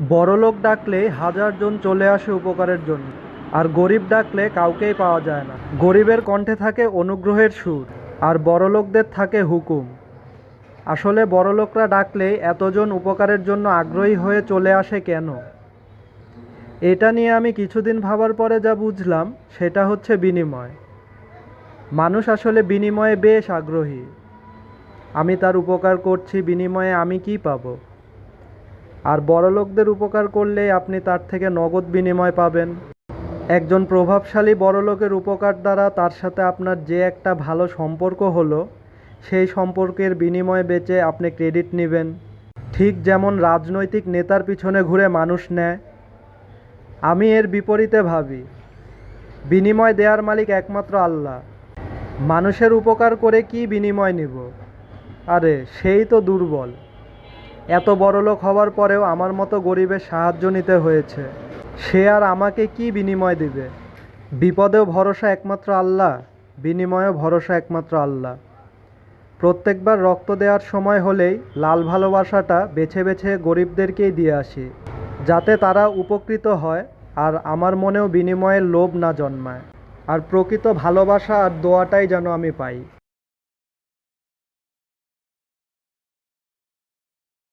বড়লোক ডাকলে হাজারজন চলে আসে উপকারের জন্য, আর গরিব ডাকলে কাউকেই পাওয়া যায় না। গরিবের কণ্ঠে থাকে অনুগ্রহের সুর, আর বড়লোকদের থাকে হুকুম। আসলে বড়লোকরা ডাকলে এতজন উপকারের জন্য আগ্রহী হয়ে চলে আসে কেন? এটা নিয়ে আমি কিছুদিন ভাবার পরে যা বুঝলাম, সেটা হচ্ছে বিনিময়। মানুষ আসলে বিনিময়ে বেশ আগ্রহী। আমি তার উপকার করছি, বিনিময়ে আমি কি পাবো? আর বড়লোকদের উপকার করলে আপনি তার থেকে নগদ বিনিময় পাবেন। একজন প্রভাবশালী বড়লোকের উপকার দ্বারা তার সাথে আপনার যে একটা ভালো সম্পর্ক হলো, সেই সম্পর্কের বিনিময়ে বেচে আপনি ক্রেডিট নেবেন। ঠিক যেমন রাজনৈতিক নেতার পিছনে ঘুরে মানুষ নেয়। আমি এর বিপরীতে ভাবি, বিনিময় দেওয়ার মালিক একমাত্র আল্লাহ। মানুষের উপকার করে কি বিনিময় নিব? আরে, সেই তো দুর্বল। এত বড়লোক হওয়ার পরেও আমার মতো গরিবের সাহায্য নিতে হয়েছে। সে আর আমাকে কি বিনিময় দিবে? বিপদেও ভরসা একমাত্র আল্লাহ, বিনিময়েও ভরসা একমাত্র আল্লাহ। প্রত্যেকবার রক্ত দেওয়ার সময় হলেই লাল ভালোবাসাটা বেছে বেছে গরিবদেরকেই দিয়ে আসি, যাতে তারা উপকৃত হয় আর আমার মনেও বিনিময়ের লোভ না জন্মায়। আর প্রকৃত ভালোবাসা আর দোয়াটাই যেন আমি পাই।